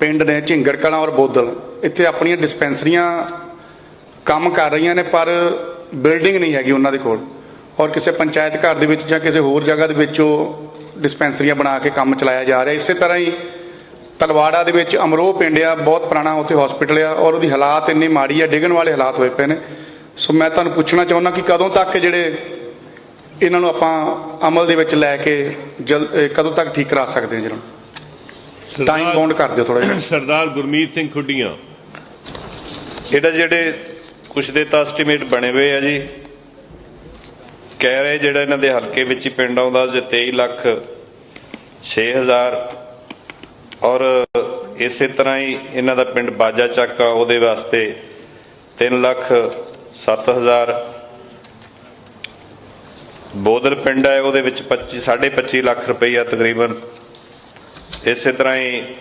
ਪਿੰਡ ਨੇ ਝਿੰਗੜ ਕਲਾਂ ਔਰ ਬੋਦਲ ਇੱਥੇ ਆਪਣੀਆਂ ਡਿਸਪੈਂਸਰੀਆਂ ਕੰਮ ਕਰ ਰਹੀਆਂ ਨੇ, ਪਰ ਬਿਲਡਿੰਗ ਨਹੀਂ ਹੈਗੀ ਉਹਨਾਂ ਦੇ ਕੋਲ। ਔਰ ਕਿਸੇ ਪੰਚਾਇਤ ਘਰ ਦੇ ਵਿੱਚ ਜਾਂ ਕਿਸੇ ਹੋਰ ਜਗ੍ਹਾ ਦੇ ਵਿੱਚ ਉਹ ਡਿਸਪੈਂਸਰੀਆਂ ਬਣਾ ਕੇ ਕੰਮ ਚਲਾਇਆ ਜਾ ਰਿਹਾ। ਇਸੇ ਤਰ੍ਹਾਂ ਹੀ ਤਲਵਾੜਾ ਦੇ ਵਿੱਚ ਅਮਰੋਹ ਪਿੰਡ ਆ, ਬਹੁਤ ਪੁਰਾਣਾ ਉੱਥੇ ਹਸਪੀਟਲ ਆ, ਔਰ ਉਹਦੀ ਹਾਲਾਤ ਇੰਨੀ ਮਾੜੀ ਆ, ਡਿੱਗਣ ਵਾਲੇ ਹਾਲਾਤ ਹੋਏ ਪਏ ਨੇ। ਸੋ ਮੈਂ ਤੁਹਾਨੂੰ ਪੁੱਛਣਾ ਚਾਹੁੰਦਾ ਕਿ ਕਦੋਂ ਤੱਕ ਜਿਹੜੇ ਇਹਨਾਂ ਨੂੰ ਆਪਾਂ ਅਮਲ ਦੇ ਵਿੱਚ ਲੈ ਕੇ ਜਲ ਕਦੋਂ ਤੱਕ ਠੀਕ ਕਰਾ ਸਕਦੇ ਹਾਂ ਜਿਹਨਾਂ ਨੂੰ? ਟਾਈਮ ਬਾਉਂਡ ਕਰ ਦਿਓ ਥੋੜਾ ਜਿਹਾ। ਸਰਦਾਰ ਗੁਰਮੀਤ ਸਿੰਘ ਖੁੱਡੀਆਂ। ਇਹਦਾ ਜਿਹੜੇ ਕੁਛ ਦੇ ਤਾਂ ਐਸਟੀਮੇਟ ਬਣੇ ਹੋਏ ਆ ਜੀ। ਕਹਿ ਰਹੇ ਜਿਹੜਾ ਇਹਨਾਂ ਦੇ ਹਲਕੇ ਵਿੱਚ ਹੀ ਪਿੰਡ ਆਉਂਦਾ ਜੇ 23 ਲੱਖ 6000 ਔਰ ਇਸੇ ਤਰ੍ਹਾਂ ਹੀ ਇਹਨਾਂ ਦਾ ਪਿੰਡ ਬਾਜਾ ਚੱਕ ਆ ਉਹਦੇ ਵਾਸਤੇ 3 ਲੱਖ 7000 ਬੋਦਲ ਪਿੰਡ ਹੈ ਉਹਦੇ ਵਿੱਚ 25 25 ਲੱਖ ਰੁਪਈਆ ਤਕਰੀਬਨ ਇਸੇ ਤਰ੍ਹਾਂ ਹੀ